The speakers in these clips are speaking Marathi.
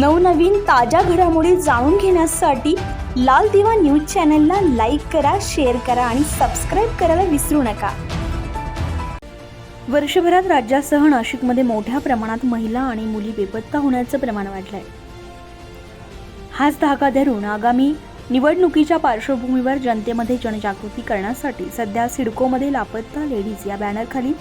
नवनवीन ताज्या घडामोडी जाणून घेण्यासाठी लाल दिवा न्यूज चॅनलला लाईक करा शेअर करा आणि सबस्क्राईब करायला विसरू नका. वर्षभरात राज्यासह नाशिकमध्ये मोठ्या प्रमाणात महिला आणि मुली बेपत्ता होण्याचं प्रमाण वाढलंय. हाच धागा धरून आगामी निवडणुकीच्या पार्श्वभूमीवर जनतेमध्ये जनजागृती करण्यासाठी सध्या सिडकोमध्ये लापत्ता लेडीज या बॅनरखाली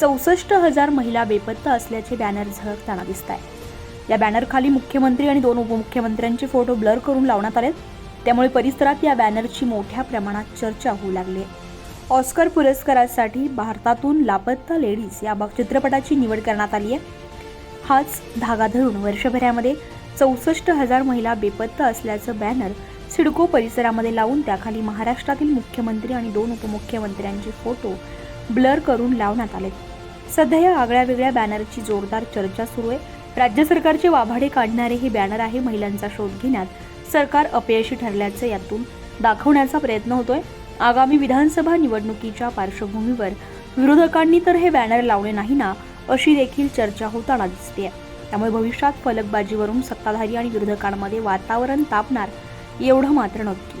चौसष्ट हजार महिला बेपत्ता असल्याचे बॅनर झळकताना दिसत आहे या बॅनरखाली मुख्यमंत्री आणि दोन उपमुख्यमंत्र्यांचे फोटो ब्लर करून लावण्यात आले त्यामुळे परिसरात या बॅनरची मोठ्या प्रमाणात चर्चा होऊ लागली आहे. ऑस्कर पुरस्कारासाठी भारतातून लापत्ता लेडीज या चित्रपटाची निवड करण्यात आली आहे. हाच धागा धरून वर्षभरामध्ये चौसष्ट हजार महिला बेपत्ता असल्याचं बॅनर सिडको परिसरामध्ये लावून त्याखाली महाराष्ट्रातील मुख्यमंत्री आणि दोन उपमुख्यमंत्र्यांचे फोटो ब्लर करून लावण्यात आले सध्या या आगळ्या वेगळ्या बॅनरची जोरदार चर्चा सुरू आहे. राज्य सरकारचे वाभाडे काढणारे हे बॅनर आहे महिलांचा शोध घेण्यात. सरकार अपयशी ठरल्याचं यातून दाखवण्याचा प्रयत्न होतोय. आगामी विधानसभा निवडणुकीच्या पार्श्वभूमीवर विरोधकांनी तर हे बॅनर लावले नाही ना अशी देखील चर्चा होताना दिसते त्यामुळे भविष्यात फलकबाजीवरून सत्ताधारी आणि विरोधकांमध्ये वातावरण तापणार एवढं मात्र नक्की.